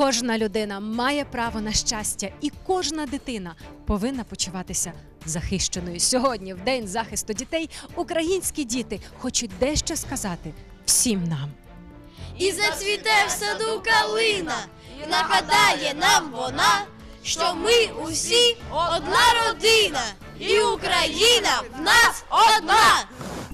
Кожна людина має право на щастя, і кожна дитина повинна почуватися захищеною. Сьогодні, в день захисту дітей, українські діти хочуть дещо сказати всім нам. І зацвіте в саду калина, і нагадає нам вона, що ми усі одна родина, і Україна в нас одна.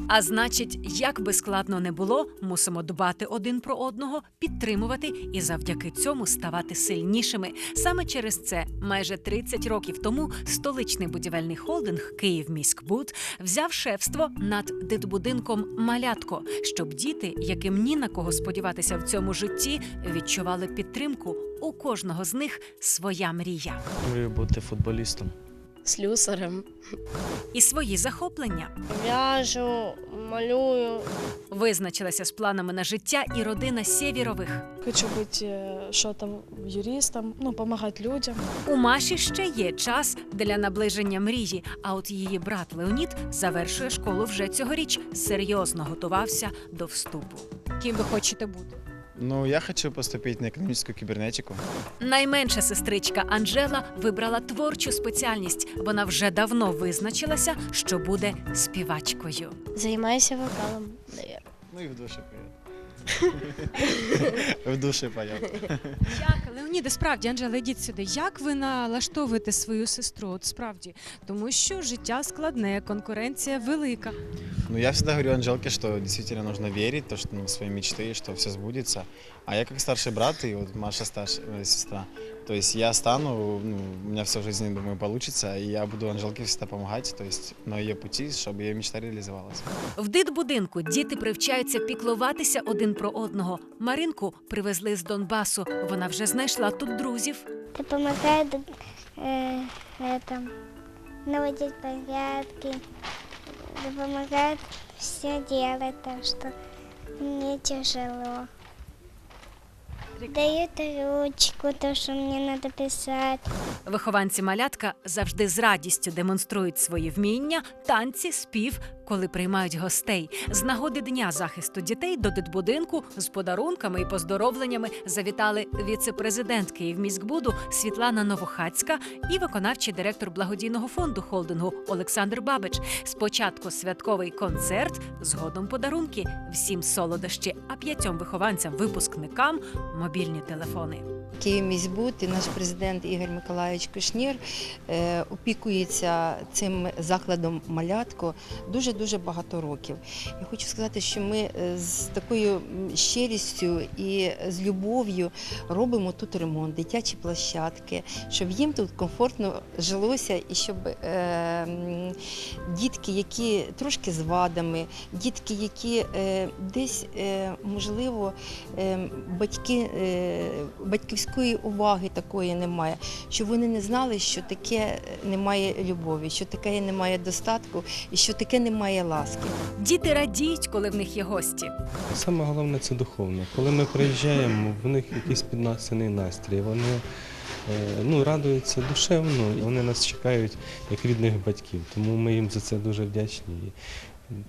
А значить, як би складно не було, мусимо дбати один про одного, підтримувати і завдяки цьому ставати сильнішими. Саме через це майже 30 років тому столичний будівельний холдинг «Київміськбуд» взяв шефство над дитбудинком Малятко, щоб діти, яким ні на кого сподіватися в цьому житті, відчували підтримку. У кожного з них своя мрія Мрію бути футболістом. Слюсарем. і свої захоплення. В'яжу, малюю. Визначилася з планами на життя і родина Сєвєрових. Хочу быть э, что-то юристом, ну, помогать людям. У Маші ще є час для наближення мрії. А от її брат Леонід завершує школу вже цьогоріч. Серйозно готувався до вступу. Ким ви хочете бути? Ну, я хочу поступить на экономическую кибернетику. Найменша сестричка Анжела вибрала творчу спеціальність. Вона вже давно визначилася, що буде співачкою. Займаюся вокалом. Ну і в душі поет. В душі поет. Як Леоніде, справді, Анжела, йдіть сюди. Як ви налаштовуєте свою сестру? От справді, тому що життя складне, конкуренція велика. Ну, я всегда говорю Анжелке, что действительно нужно верить, то, что, ну, в свои мечты, что все сбудется. А я как старший брат, и вот Маша старшая э, сестра, то есть я стану, ну, у меня все в жизни, думаю, получится, и я буду Анжелке всегда помогать, то есть на ее пути, чтобы ее мечта реализовалась. В дитбудинку діти привчаються піклуватися один про одного. Маринку привезли з Донбасу. Вона вже знайшла тут друзів. Помогает э, это, наводить порядки, помогает все делать, так что мне тяжело. Дают ручку, то, що мені треба писати. Вихованці малятка завжди з радістю демонструють свої вміння, танці, спів, коли приймають гостей. З нагоди дня захисту дітей до дитбудинку з подарунками і поздоровленнями завітали віце-президент Київміськбуду Світлана Новохацька і виконавчий директор благодійного фонду холдингу Олександр Бабич. Спочатку святковий концерт, згодом подарунки, всім солодощі, а п'ятьом вихованцям-випускникам мобільні телефони. Київміськбуд і наш президент Ігор Миколаївич Кушнір е, опікується цим закладом малятко дуже дуже багато років. Я хочу сказати, що ми е, з такою щирістю і з любов'ю робимо тут ремонт, дитячі площадки, щоб їм тут комфортно жилося і щоб е, дітки, які трошки з вадами, дітки, які е, десь е, можливо е, батьки, е, батьківської уваги такої немає, щоб вони не знали, що таке немає любові, що таке немає достатку і що таке немає ласки. Діти радіють, коли в них є гості. Саме головне це духовно. Коли ми приїжджаємо, в них якийсь піднесений настрій. Вони е, ну, радуються душевно, і вони нас чекають як рідних батьків. Тому ми їм за це дуже вдячні.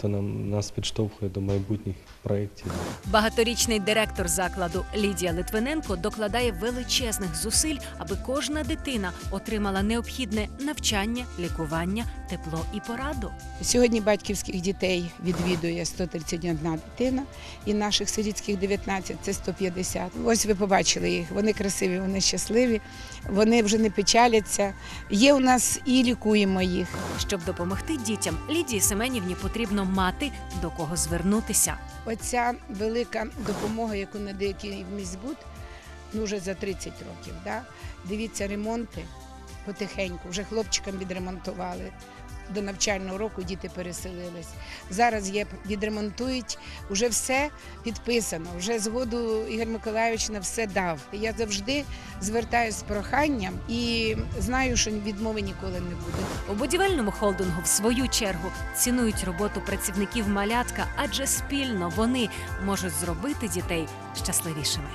То нам нас підштовхує до майбутніх проєктів. Багаторічний директор закладу Лідія Литвиненко докладає величезних зусиль, аби кожна дитина отримала необхідне навчання, лікування, тепло і пораду. Сьогодні батьківських дітей відвідує 131 дитина, і наших сирітських 19 – це 150. Ось ви побачили їх. Вони красиві, вони щасливі, вони вже не печаляться. Є у нас і лікуємо їх. Щоб допомогти дітям, Лідії Семенівні потрібно мати до кого звернутися. Оця велика допомога, яку надає Київміськбуд, ну вже за 30 років. Да? Дивіться, ремонти потихеньку, вже хлопчикам відремонтували. До навчального року діти переселились. Зараз є відремонтують, вже все підписано, вже згоду Ігор Миколайович на все дав. Я завжди звертаюся з проханням і знаю, що відмови ніколи не буде. У будівельному холдингу, в свою чергу, цінують роботу працівників малятка, адже спільно вони можуть зробити дітей щасливішими.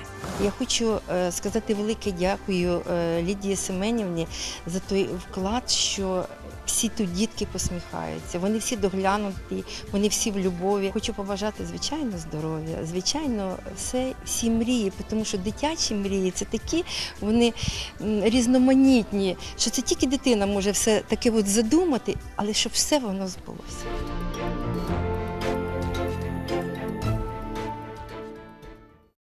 Я хочу е, сказати велике дякую е, Лідії Семенівні за той вклад, що всі тут дітки посміхаються, вони всі доглянуті, вони всі в любові. Хочу побажати, звичайно, здоров'я, звичайно, все, всі мрії, тому що дитячі мрії це такі, вони різноманітні, що це тільки дитина може все таке от задумати, але щоб все воно збулося.